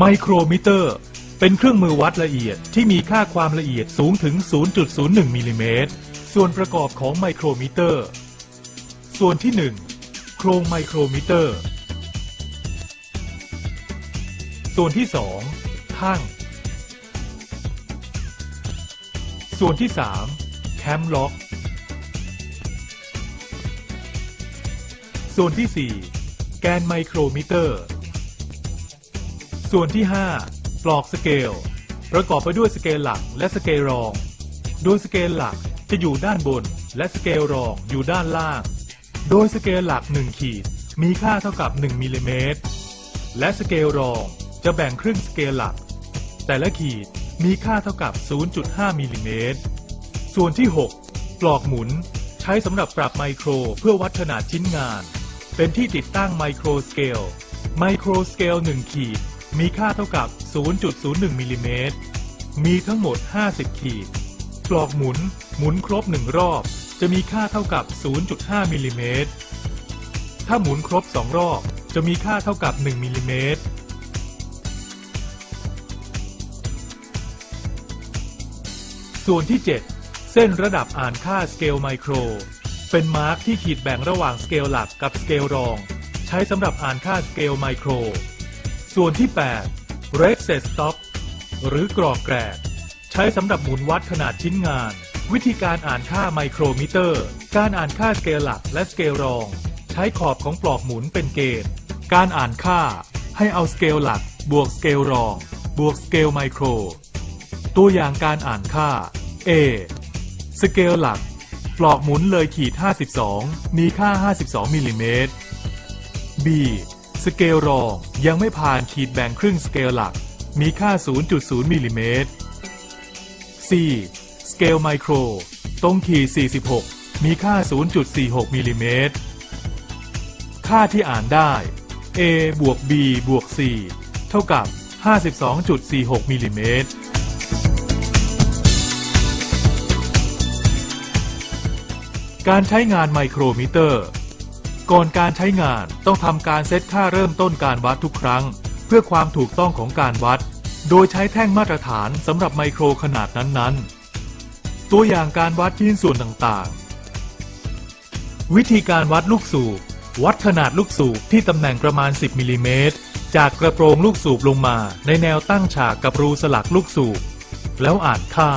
ไมโครมิเตอร์ เป็นเครื่องมือวัดละเอียดที่มีค่าความละเอียดสูงถึง 0.01มิลลิเมตร ส่วนประกอบของไมโครมิเตอร์ ส่วนที่ 1 โครงไมโครมิเตอร์ ส่วนที่2ทั้งส่วนที่ 3 แคมล็อก ส่วนที่ 4 แกนไมโครมิเตอร์ ส่วนที่ 5 ปลอกสเกล ประกอบไปด้วยสเกลหลักและสเกลรอง โดยสเกลหลักจะอยู่ด้านบน และสเกลรองอยู่ด้านล่าง โดยสเกลหลัก 1 ขีด มีค่าเท่ากับ 1มิลลิเมตร และสเกลรองจะแบ่งครึ่งสเกลหลัก แต่ละขีดมีค่าเท่ากับ 0.5มิลลิเมตร ส่วนที่ 6 ปลอกหมุนใช้สำหรับปรับไมโครเพื่อวัดขนาดชิ้นงาน เป็นที่ติดตั้งไมโครสเกล ไมโครสเกล 1 ขีด มีค่าเท่ากับ 0.01มิลลิเมตร มีทั้งหมด 50 ขีดปลอกหมุน หมุนครบ1รอบ จะมีค่าเท่ากับ 0.5มิลลิเมตร ถ้าหมุนครบ2รอบ จะมีค่าเท่ากับ 1มิลลิเมตร ส่วนที่ 7 เส้นระดับอ่านค่าสเกลไมโคร เป็นมาร์กที่ขีดแบ่งระหว่างสเกลหลักกับสเกลรอง ใช้สำหรับอ่านค่าสเกลไมโคร ส่วนที่ 8 Red Set Stop หรือกรอกแกรดใช้สำหรับหมุนวัดขนาดชิ้นงาน วิธีการอ่านค่าไมโครมิเตอร์ การอ่านค่าสเกลหลักและสเกลรอง ใช้ขอบของปลอกหมุนเป็นเกณฑ์ การอ่านค่า ให้เอาสเกลหลัก บวกสเกลรอง บวกสเกลไมโคร ตัวอย่างการอ่านค่า A สเกลหลัก ปลอกหมุนเลยขีด 52 มีค่า 52มิลลิเมตร B สเกลรองยังไม่ผ่านขีดแบ่งครึ่งสเกลหลัก มีค่า 0.0มิลลิเมตร C สเกลไมโคร ตรงขีด 46 มีค่า 0.46มิลลิเมตร ค่าที่อ่านได้ A บวก B บวก C เท่ากับ 52.46มิลลิเมตรการใช้งานไมโครมิเตอร์ ก่อนการใช้งานต้องทำการเซตค่าเริ่มต้นการวัดทุกครั้ง เพื่อความถูกต้องของการวัด โดยใช้แท่งมาตรฐานสำหรับไมโครขนาดนั้นๆ ตัวอย่างการวัดชิ้นส่วนต่างๆ วิธีการวัดลูกสูบ วัดขนาดลูกสูบที่ตำแหน่งประมาณ 10มิลลิเมตรจากกระโปรงลูกสูบลงมาในแนวตั้งฉากกับรูสลักลูกสูบ แล้วอ่านค่า